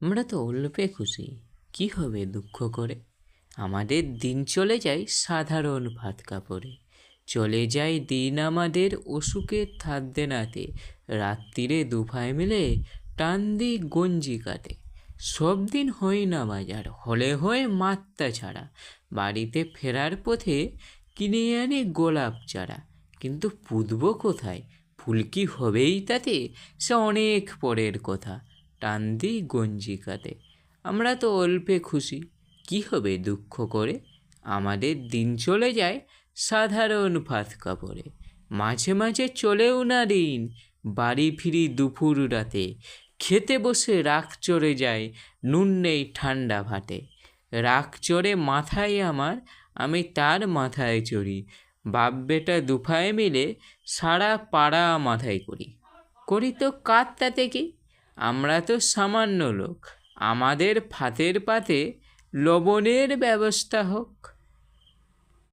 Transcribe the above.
আমরা তো অল্পে খুশি। কি হবে দুঃখ করে? আমাদের দিন চলে যায় সাধারণ ভাত কাপড়ে। চলে যায় দিন আমাদের অসুখের থাদ্দে নাতে। রাত্রিরে দুভাই মিলে টান দিই গঞ্জি কাটে সব দিন হই না বাজার, হলে হয় মাত্রা ছাড়া। বাড়িতে ফেরার পথে কিনে আনি গোলাপ চারা। কিন্তু পুঁতব কোথায়? ফুল কি হবেই তাতে? সে অনেক পরের কথা। টান দিই গঞ্জি কাটে আমরা তো অল্পে খুশি। কি হবে দুঃখ করে? আমাদের দিন চলে যায় সাধারণ ভাত কাপড়ে। মাঝে মাঝে চলেও না দিন, বাড়ি ফিরি দুপুর রাতে। খেতে বসে রাগ চড়ে যায় নুন নেই ঠান্ডা ভাতে। রাগ চড়ে মাথায় আমার, আমি তার মাথায় চড়ি। বাপ বেটা দুফায় মিলে সারা পাড়া মাথায় করি। করি তো কার তাতে কি? আমরা তো সামান্য লোক। আমাদের ফাতের পাতে লবণের ব্যবস্থা হোক।